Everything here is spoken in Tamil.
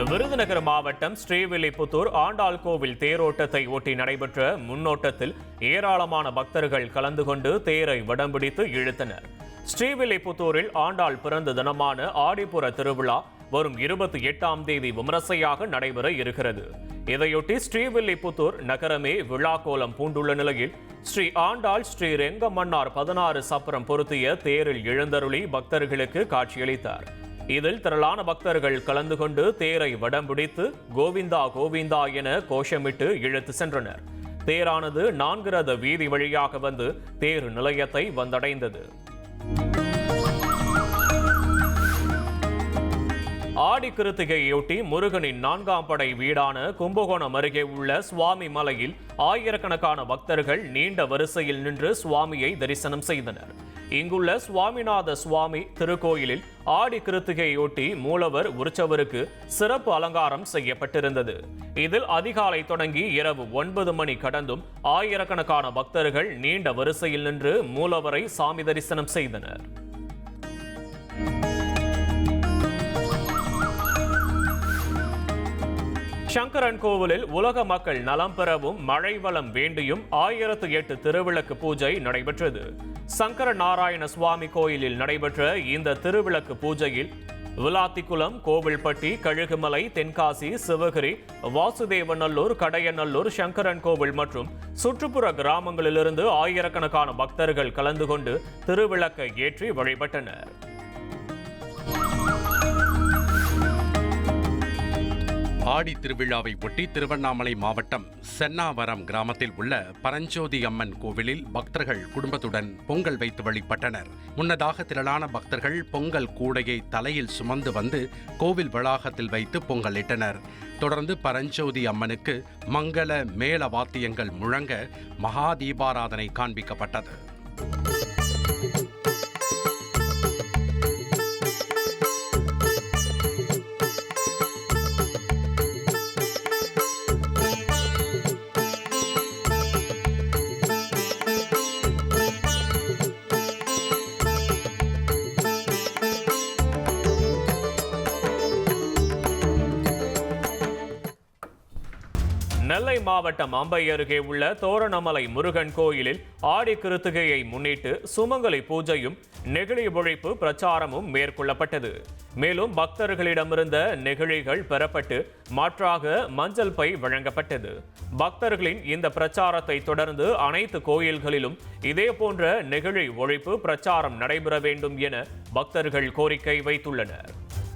விருதுநகர் மாவட்டம் ஸ்ரீவில்லிபுத்தூர் ஆண்டாள் கோவில் தேரோட்டத்தை ஒட்டி நடைபெற்ற முன்னோட்டத்தில் ஏராளமான பக்தர்கள் கலந்து கொண்டு தேரை வடம்பிடித்து இழுத்தனர். ஸ்ரீவில்லிபுத்தூரில் ஆண்டாள் பிறந்த தினமான ஆடிப்புற திருவிழா வரும் இருபத்தி எட்டாம் தேதி விமரிசையாக நடைபெற இருக்கிறது. இதையொட்டி ஸ்ரீவில்லிபுத்தூர் நகரமே விழா கோலம் பூண்டுள்ள நிலையில் ஸ்ரீ ஆண்டாள் ஸ்ரீ ரெங்கமன்னார் பதினாறு சப்பரம் பொருத்திய தேரில் எழுந்தருளி பக்தர்களுக்கு காட்சியளித்தார். இதில் திரளான பக்தர்கள் கலந்து கொண்டு தேரை வடம் பிடித்து கோவிந்தா கோவிந்தா என கோஷமிட்டு இழுத்து சென்றனர். தேரானது நான்கு ரத வீதி வழியாக வந்து தேர் நிலையத்தை வந்தடைந்தது. ஆடி கிருத்திகையொட்டி முருகனின் நான்காம் படை வீடான கும்பகோணம் அருகே உள்ள சுவாமி மலையில் ஆயிரக்கணக்கான பக்தர்கள் நீண்ட வரிசையில் நின்று சுவாமியை தரிசனம் செய்தனர். இங்குள்ள சுவாமிநாத சுவாமி திருக்கோயிலில் ஆடி கிருத்திகையொட்டி மூலவர் உற்சவருக்கு சிறப்பு அலங்காரம் செய்யப்பட்டிருந்தது. இதில் அதிகாலை தொடங்கி இரவு ஒன்பது மணி கடந்தும் ஆயிரக்கணக்கான பக்தர்கள் நீண்ட வரிசையில் நின்று மூலவரை சாமி தரிசனம் செய்தனர். சங்கரன் கோவிலில் உலக மக்கள் நலம் பெறவும் மழை வளம் வேண்டியும் ஆயிரத்து எட்டு திருவிளக்கு பூஜை நடைபெற்றது. சங்கர நாராயண சுவாமி கோயிலில் நடைபெற்ற இந்த திருவிளக்கு பூஜையில் விளாத்திக்குளம் கோவில்பட்டி கழுகுமலை தென்காசி சிவகிரி வாசுதேவநல்லூர் கடையநல்லூர் சங்கரன் கோவில் மற்றும் சுற்றுப்புற கிராமங்களிலிருந்து ஆயிரக்கணக்கான பக்தர்கள் கலந்து கொண்டு திருவிளக்கை ஏற்றி வழிபட்டனர். ஆடி திருவிழாவை ஒட்டி திருவண்ணாமலை மாவட்டம் சென்னாவரம் கிராமத்தில் உள்ள பரஞ்சோதி அம்மன் கோவிலில் பக்தர்கள் குடும்பத்துடன் பொங்கல் வைத்து வழிபட்டனர். முன்னதாக திரளான பக்தர்கள் பொங்கல் கூடையை தலையில் சுமந்து வந்து கோவில் வளாகத்தில் வைத்து பொங்கலிட்டனர். தொடர்ந்து பரஞ்சோதி அம்மனுக்கு மங்கள மேள வாத்தியங்கள் முழங்க மகா தீபாராதனை காண்பிக்கப்பட்டது. நெல்லை மாவட்டம் அம்பை அருகே உள்ள தோரணமலை முருகன் கோயிலில் ஆடி கிருத்திகையை முன்னிட்டு சுமங்கலி பூஜையும் நெகிழி ஒழிப்பு பிரச்சாரமும் மேற்கொள்ளப்பட்டது. மேலும் பக்தர்களிடமிருந்த நெகிழிகள் பெறப்பட்டு மாற்றாக மஞ்சள் பை வழங்கப்பட்டது. பக்தர்களின் இந்த பிரச்சாரத்தை தொடர்ந்து அனைத்து கோயில்களிலும் இதேபோன்ற நெகிழி ஒழிப்பு பிரச்சாரம் நடைபெற வேண்டும் என பக்தர்கள் கோரிக்கை வைத்துள்ளனர்.